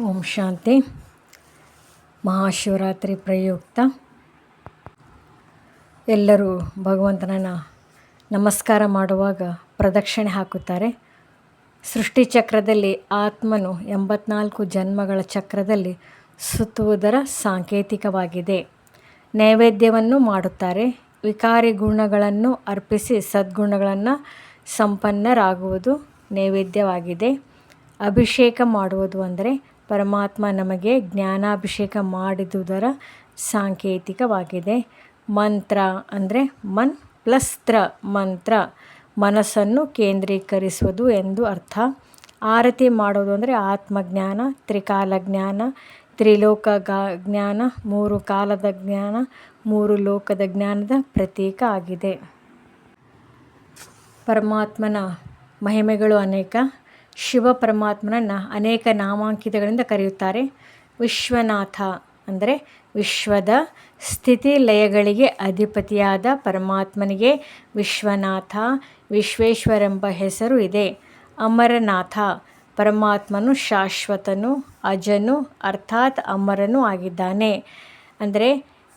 ಓಂ ಶಾಂತಿ. ಮಹಾಶಿವರಾತ್ರಿ ಪ್ರಯುಕ್ತ. ಎಲ್ಲರೂ ಭಗವಂತನನ್ನು ನಮಸ್ಕಾರ ಮಾಡುವಾಗ ಪ್ರದಕ್ಷಿಣೆ ಹಾಕುತ್ತಾರೆ. ಸೃಷ್ಟಿ ಚಕ್ರದಲ್ಲಿ ಆತ್ಮನು ಎಂಬತ್ನಾಲ್ಕು ಜನ್ಮಗಳ ಚಕ್ರದಲ್ಲಿ ಸುತ್ತುವುದರ ಸಾಂಕೇತಿಕವಾಗಿದೆ. ನೈವೇದ್ಯವನ್ನು ಮಾಡುತ್ತಾರೆ. ವಿಕಾರಿ ಗುಣಗಳನ್ನು ಅರ್ಪಿಸಿ ಸದ್ಗುಣಗಳನ್ನು ಸಂಪನ್ನರಾಗುವುದು ನೈವೇದ್ಯವಾಗಿದೆ. ಅಭಿಷೇಕ ಮಾಡುವುದು ಅಂದರೆ ಪರಮಾತ್ಮ ನಮಗೆ ಜ್ಞಾನಾಭಿಷೇಕ ಮಾಡಿದುದರ ಸಾಂಕೇತಿಕವಾಗಿದೆ. ಮಂತ್ರ ಅಂದರೆ ಮನ್ ಪ್ಲಸ್ ತ್ರ, ಮಂತ್ರ. ಮನಸ್ಸನ್ನು ಕೇಂದ್ರೀಕರಿಸುವುದು ಎಂದು ಅರ್ಥ. ಆರತಿ ಮಾಡೋದು ಅಂದರೆ ಆತ್ಮಜ್ಞಾನ, ತ್ರಿಕಾಲ ಜ್ಞಾನ, ತ್ರಿಲೋಕ ಜ್ಞಾನ, ಮೂರು ಕಾಲದ ಜ್ಞಾನ, ಮೂರು ಲೋಕದ ಜ್ಞಾನದ ಪ್ರತೀಕ ಆಗಿದೆ. ಪರಮಾತ್ಮನ ಮಹಿಮೆಗಳು ಅನೇಕ. ಶಿವ ಪರಮಾತ್ಮನನ್ನು ಅನೇಕ ನಾಮಾಂಕಿತಗಳಿಂದ ಕರೆಯುತ್ತಾರೆ. ವಿಶ್ವನಾಥ ಅಂದರೆ ವಿಶ್ವದ ಸ್ಥಿತಿ ಲಯಗಳಿಗೆ ಅಧಿಪತಿಯಾದ ಪರಮಾತ್ಮನಿಗೆ ವಿಶ್ವನಾಥ, ವಿಶ್ವೇಶ್ವರೆಂಬ ಹೆಸರು ಇದೆ. ಅಮರನಾಥ ಪರಮಾತ್ಮನು ಶಾಶ್ವತನು, ಅಜನು, ಅರ್ಥಾತ್ ಅಮರನು ಆಗಿದ್ದಾನೆ. ಅಂದರೆ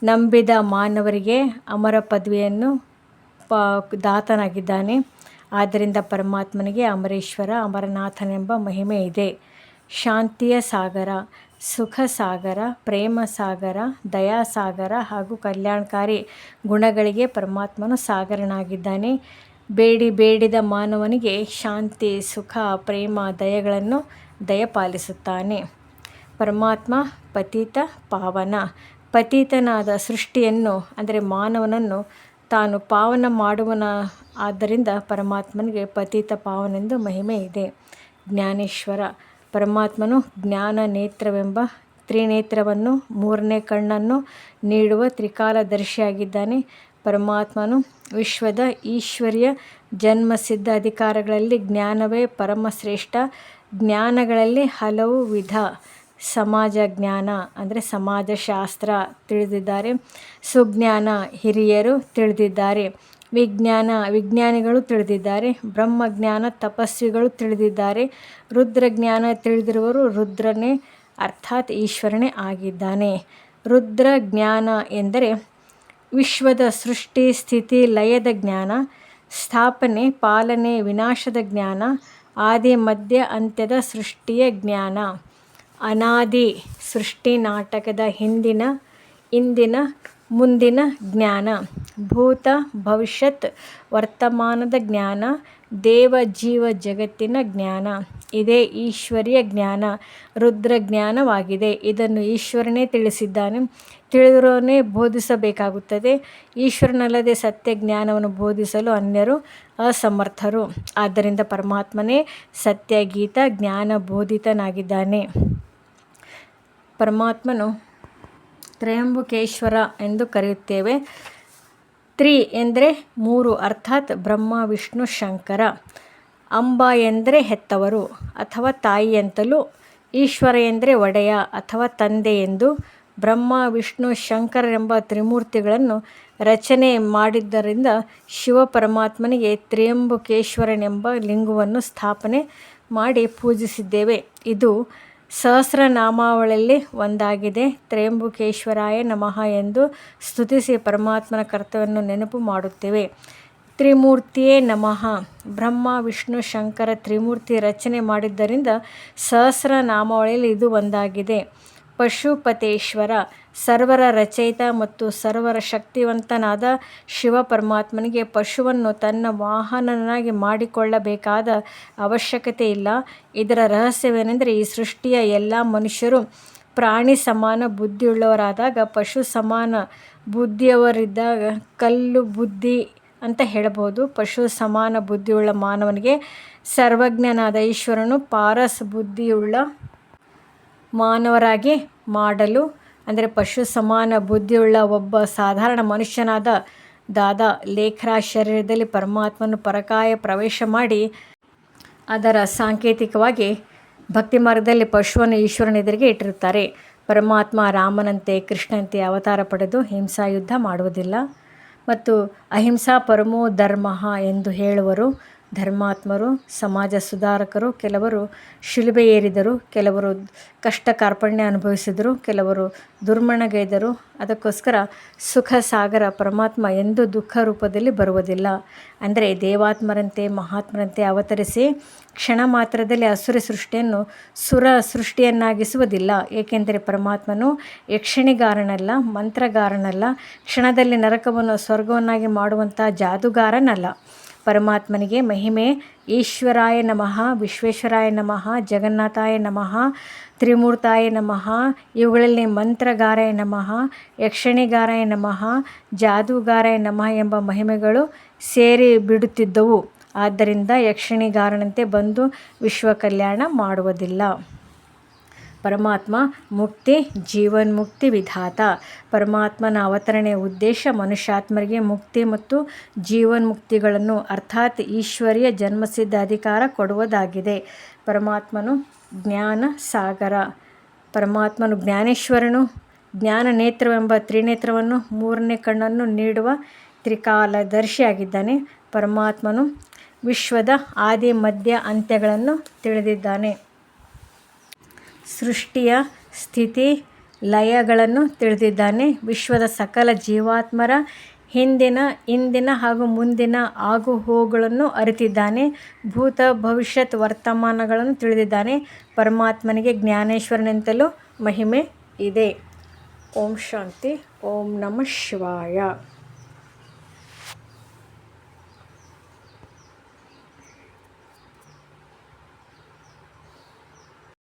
ನಂಬಿದ ಮಾನವರಿಗೆ ಅಮರ ಪದವಿಯನ್ನು ಪ ದಾತನಾಗಿದ್ದಾನೆ. ಆದ್ದರಿಂದ ಪರಮಾತ್ಮನಿಗೆ ಅಮರೇಶ್ವರ ಅಮರನಾಥನೆಂಬ ಮಹಿಮೆ ಇದೆ. ಶಾಂತಿಯ ಸಾಗರ, ಸುಖ ಸಾಗರ, ಪ್ರೇಮ ಸಾಗರ, ದಯಾ ಸಾಗರ ಹಾಗೂ ಕಲ್ಯಾಣಕಾರಿ ಗುಣಗಳಿಗೆ ಪರಮಾತ್ಮನು ಸಾಗರನಾಗಿದ್ದಾನೆ. ಬೇಡಿ ಬೇಡಿದ ಮಾನವನಿಗೆ ಶಾಂತಿ, ಸುಖ, ಪ್ರೇಮ, ದಯಗಳನ್ನು ದಯಪಾಲಿಸುತ್ತಾನೆ. ಪರಮಾತ್ಮ ಪತಿತ ಪಾವನ. ಪತಿತನಾದ ಸೃಷ್ಟಿಯನ್ನು, ಅಂದರೆ ಮಾನವನನ್ನು ತಾನು ಪಾವನ ಮಾಡುವನ ಆದ್ದರಿಂದ ಪರಮಾತ್ಮನಿಗೆ ಪತಿತ ಪಾವನೆಂದು ಮಹಿಮೆ ಇದೆ. ಜ್ಞಾನೇಶ್ವರ, ಪರಮಾತ್ಮನು ಜ್ಞಾನ ನೇತ್ರವೆಂಬ ತ್ರಿನೇತ್ರವನ್ನು, ಮೂರನೇ ಕಣ್ಣನ್ನು ನೀಡುವ ತ್ರಿಕಾಲದರ್ಶಿಯಾಗಿದ್ದಾನೆ. ಪರಮಾತ್ಮನು ವಿಶ್ವದ ಈಶ್ವರ್ಯ, ಜನ್ಮಸಿದ್ಧ ಅಧಿಕಾರಗಳಲ್ಲಿ ಜ್ಞಾನವೇ ಪರಮಶ್ರೇಷ್ಠ. ಜ್ಞಾನಗಳಲ್ಲಿ ಹಲವು ವಿಧ ಸಮಾಜ ಜ್ಞಾನ, ಅಂದರೆ ಸಮಾಜಶಾಸ್ತ್ರ ತಿಳಿದಿದ್ದಾರೆ. ಸುಜ್ಞಾನ ಹಿರಿಯರು ತಿಳಿದಿದ್ದಾರೆ. ವಿಜ್ಞಾನ, ವಿಜ್ಞಾನಿಗಳು ತಿಳಿದಿದ್ದಾರೆ. ಬ್ರಹ್ಮಜ್ಞಾನ ತಪಸ್ವಿಗಳು ತಿಳಿದಿದ್ದಾರೆ. ರುದ್ರಜ್ಞಾನ ತಿಳಿದಿರುವರು ರುದ್ರನೇ, ಅರ್ಥಾತ್ ಈಶ್ವರನೇ ಆಗಿದ್ದಾನೆ. ರುದ್ರ ಜ್ಞಾನ ಎಂದರೆ ವಿಶ್ವದ ಸೃಷ್ಟಿ, ಸ್ಥಿತಿ, ಲಯದ ಜ್ಞಾನ, ಸ್ಥಾಪನೆ, ಪಾಲನೆ, ವಿನಾಶದ ಜ್ಞಾನ, ಆದಿ, ಮಧ್ಯ, ಅಂತ್ಯದ ಸೃಷ್ಟಿಯ ಜ್ಞಾನ, ಅನಾದಿ, ಸೃಷ್ಟಿ ನಾಟಕದ ಹಿಂದಿನ, ಇಂದಿನ ಮುಂದಿನ ಜ್ಞಾನ. ಭೂತ, ಭವಿಷ್ಯತ್, ವರ್ತಮಾನದ ಜ್ಞಾನ, ದೇವ, ಜೀವ, ಜಗತ್ತಿನ ಜ್ಞಾನ. ಇದೇ ಈಶ್ವರಿಯ ಜ್ಞಾನ. ರುದ್ರ ಜ್ಞಾನವಾಗಿದೆ. ಇದನ್ನು ಈಶ್ವರನೇ ತಿಳಿಸಿದ್ದಾನೆ. ತಿಳಿದಿರೋನೇ ಬೋಧಿಸಬೇಕಾಗುತ್ತದೆ. ಈಶ್ವರನಲ್ಲದೆ ಸತ್ಯ ಜ್ಞಾನವನ್ನು ಬೋಧಿಸಲು ಅನ್ಯರು ಅಸಮರ್ಥರು. ಆದ್ದರಿಂದ ಪರಮಾತ್ಮನೇ ಸತ್ಯ, ಗೀತ, ಜ್ಞಾನ ಬೋಧಿತನಾಗಿದ್ದಾನೆ. ಪರಮಾತ್ಮನು ತ್ರಯಂಬಕೇಶ್ವರ ಎಂದು ಕರೆಯುತ್ತೇವೆ. ತ್ರಿ ಎಂದರೆ ಮೂರು, ಅರ್ಥಾತ್ ಬ್ರಹ್ಮ, ವಿಷ್ಣು, ಶಂಕರ. ಅಂಬ ಎಂದರೆ ಹೆತ್ತವರು ಅಥವಾ ತಾಯಿ ಅಂತಲೂ, ಈಶ್ವರ ಎಂದರೆ ಒಡೆಯ ಅಥವಾ ತಂದೆ ಎಂದು, ಬ್ರಹ್ಮ, ವಿಷ್ಣು ಶಂಕರರೆಂಬ ತ್ರಿಮೂರ್ತಿಗಳನ್ನು ರಚನೆ ಮಾಡಿದ್ದರಿಂದ ಶಿವ ಪರಮಾತ್ಮನಿಗೆ ತ್ರಿಯಂಬಕೇಶ್ವರನೆಂಬ ಲಿಂಗವನ್ನು ಸ್ಥಾಪನೆ ಮಾಡಿ ಪೂಜಿಸಿದ್ದೇವೆ. ಇದು ಸಹಸ್ರನಾಮಾವಳಿಯಲ್ಲಿ ಒಂದಾಗಿದೆ. ತ್ರೇಂಬುಕೇಶ್ವರಾಯ ನಮಃ ಎಂದು ಸ್ತುತಿಸಿ ಪರಮಾತ್ಮನ ಕರ್ತವ್ಯವನ್ನು ನೆನಪು ಮಾಡುತ್ತೇವೆ. ತ್ರಿಮೂರ್ತಿಯೇ ನಮಃ. ಬ್ರಹ್ಮ, ವಿಷ್ಣು, ಶಂಕರ ತ್ರಿಮೂರ್ತಿ ರಚನೆ ಮಾಡಿದ್ದರಿಂದ ಸಹಸ್ರನಾಮಾವಳಿಯಲ್ಲಿ ಇದು ಒಂದಾಗಿದೆ. ಪಶುಪತೇಶ್ವರ, ಸರ್ವರ ರಚಯಿತ ಮತ್ತು ಸರ್ವರ ಶಕ್ತಿವಂತನಾದ ಶಿವ ಪರಮಾತ್ಮನಿಗೆ ಪಶುವನ್ನು ತನ್ನ ವಾಹನನಾಗಿ ಮಾಡಿಕೊಳ್ಳಬೇಕಾದ ಅವಶ್ಯಕತೆ ಇಲ್ಲ. ಇದರ ರಹಸ್ಯವೇನೆಂದರೆ, ಈ ಸೃಷ್ಟಿಯ ಎಲ್ಲ ಮನುಷ್ಯರು ಪ್ರಾಣಿ ಸಮಾನ ಬುದ್ಧಿಯುಳ್ಳವರಾದಾಗ ಪಶು ಸಮಾನ ಬುದ್ಧಿಯವರಿದ್ದಾಗ ಕಲ್ಲು ಬುದ್ಧಿ ಅಂತ ಹೇಳಬಹುದು. ಪಶು ಸಮಾನ ಬುದ್ಧಿಯುಳ್ಳ ಮಾನವನಿಗೆ ಸರ್ವಜ್ಞನಾದ ಈಶ್ವರನು ಪಾರಸ್ ಬುದ್ಧಿಯುಳ್ಳ ಮಾನವರಾಗಿ ಮಾಡಲು, ಅಂದರೆ ಪಶು ಸಮಾನ ಬುದ್ಧಿಯುಳ್ಳ ಒಬ್ಬ ಸಾಧಾರಣ ಮನುಷ್ಯನಾದ ದಾದಾ ಲೇಖರ ಶರೀರದಲ್ಲಿ ಪರಮಾತ್ಮನು ಪರಕಾಯ ಪ್ರವೇಶ ಮಾಡಿ, ಅದರ ಸಾಂಕೇತಿಕವಾಗಿ ಭಕ್ತಿ ಮಾರ್ಗದಲ್ಲಿ ಪಶುವನ್ನು ಈಶ್ವರನ ಎದುರಿಗೆ ಇಟ್ಟಿರುತ್ತಾರೆ. ಪರಮಾತ್ಮ ರಾಮನಂತೆ ಕೃಷ್ಣಂತೆ ಅವತಾರ ಪಡೆದು ಹಿಂಸಾ ಯುದ್ಧ ಮಾಡುವುದಿಲ್ಲ. ಮತ್ತು ಅಹಿಂಸಾ ಪರಮೋ ಧರ್ಮ ಎಂದು ಹೇಳುವರು. ಧರ್ಮಾತ್ಮರು, ಸಮಾಜ ಸುಧಾರಕರು, ಕೆಲವರು ಶಿಲುಬೆ ಏರಿದರು ಕೆಲವರು ಕಷ್ಟ ಕಾರ್ಪಣ್ಯ ಅನುಭವಿಸಿದರು, ಕೆಲವರು ದುರ್ಮಣಗೈದರು. ಅದಕ್ಕೋಸ್ಕರ ಸುಖ ಸಾಗರ ಪರಮಾತ್ಮ ಎಂದು ದುಃಖ ರೂಪದಲ್ಲಿ ಬರುವುದಿಲ್ಲ. ಅಂದರೆ ದೇವಾತ್ಮರಂತೆ, ಮಹಾತ್ಮರಂತೆ ಅವತರಿಸಿ ಕ್ಷಣ ಮಾತ್ರದಲ್ಲಿ ಅಸುರ ಸೃಷ್ಟಿಯನ್ನು ಸುರ ಸೃಷ್ಟಿಯನ್ನಾಗಿಸುವುದಿಲ್ಲ. ಏಕೆಂದರೆ ಪರಮಾತ್ಮನು ಯಕ್ಷಣಿಗಾರನಲ್ಲ, ಮಂತ್ರಗಾರನಲ್ಲ, ಕ್ಷಣದಲ್ಲಿ ನರಕವನ್ನು ಸ್ವರ್ಗವನ್ನಾಗಿ ಮಾಡುವಂಥ ಜಾದುಗಾರನಲ್ಲ. ಪರಮಾತ್ಮನಿಗೆ ಮಹಿಮೆ. ಈಶ್ವರಾಯ ನಮಃ, ವಿಶ್ವೇಶ್ವರಾಯ ನಮಃ, ಜಗನ್ನಾಥಾಯ ನಮಃ, ತ್ರಿಮೂರ್ತಾಯ ನಮಃ, ಇವುಗಳಲ್ಲಿ ಮಂತ್ರಗಾರಾಯ ನಮಃ, ಯಕ್ಷಣಿಗಾರಾಯ ನಮಃ, ಜಾದೂಗಾರಾಯ ನಮಃ ಎಂಬ ಮಹಿಮೆಗಳು ಸೇರಿ ಬಿಡುತ್ತಿದ್ದವು. ಆದ್ದರಿಂದ ಯಕ್ಷಣಿಗಾರನಂತೆ ಬಂದು ವಿಶ್ವ ಕಲ್ಯಾಣ ಮಾಡುವುದಿಲ್ಲ. ಪರಮಾತ್ಮ ಮುಕ್ತಿ ಜೀವನ್ಮುಕ್ತಿ ವಿಧಾತ. ಪರಮಾತ್ಮನ ಅವತರಣೆಯ ಉದ್ದೇಶ ಮನುಷ್ಯಾತ್ಮರಿಗೆ ಮುಕ್ತಿ ಮತ್ತು ಜೀವನ್ಮುಕ್ತಿಗಳನ್ನು ಅರ್ಥಾತ್ ಈಶ್ವರಿಯ ಜನ್ಮಸಿದ್ಧ ಅಧಿಕಾರ ಕೊಡುವುದಾಗಿದೆ. ಪರಮಾತ್ಮನು ಜ್ಞಾನ ಸಾಗರ. ಪರಮಾತ್ಮನು ಜ್ಞಾನೇಶ್ವರನು. ಜ್ಞಾನ ನೇತ್ರವೆಂಬ ತ್ರಿನೇತ್ರವನ್ನು ಮೂರನೇ ಕಣ್ಣನ್ನು ನೀಡುವ ತ್ರಿಕಾಲದರ್ಶಿಯಾಗಿದ್ದಾನೆ. ಪರಮಾತ್ಮನು ವಿಶ್ವದ ಆದಿ ಮಧ್ಯ ಅಂತ್ಯಗಳನ್ನು ತಿಳಿದಿದ್ದಾನೆ. ಸೃಷ್ಟಿಯ ಸ್ಥಿತಿ ಲಯಗಳನ್ನು ತಿಳಿದಿದ್ದಾನೆ. ವಿಶ್ವದ ಸಕಲ ಜೀವಾತ್ಮರ ಹಿಂದಿನ, ಇಂದಿನ ಹಾಗೂ ಮುಂದಿನ ಆಗು ಹೋಗುಗಳನ್ನು ಅರಿತಿದ್ದಾನೆ. ಭೂತ ಭವಿಷ್ಯತ್ ವರ್ತಮಾನಗಳನ್ನು ತಿಳಿದಿದ್ದಾನೆ. ಪರಮಾತ್ಮನಿಗೆ ಜ್ಞಾನೇಶ್ವರನೆಂತಲೂ ಮಹಿಮೆ ಇದೆ. ಓಂ ಶಾಂತಿ, ಓಂ ನಮಃ ಶಿವಾಯ.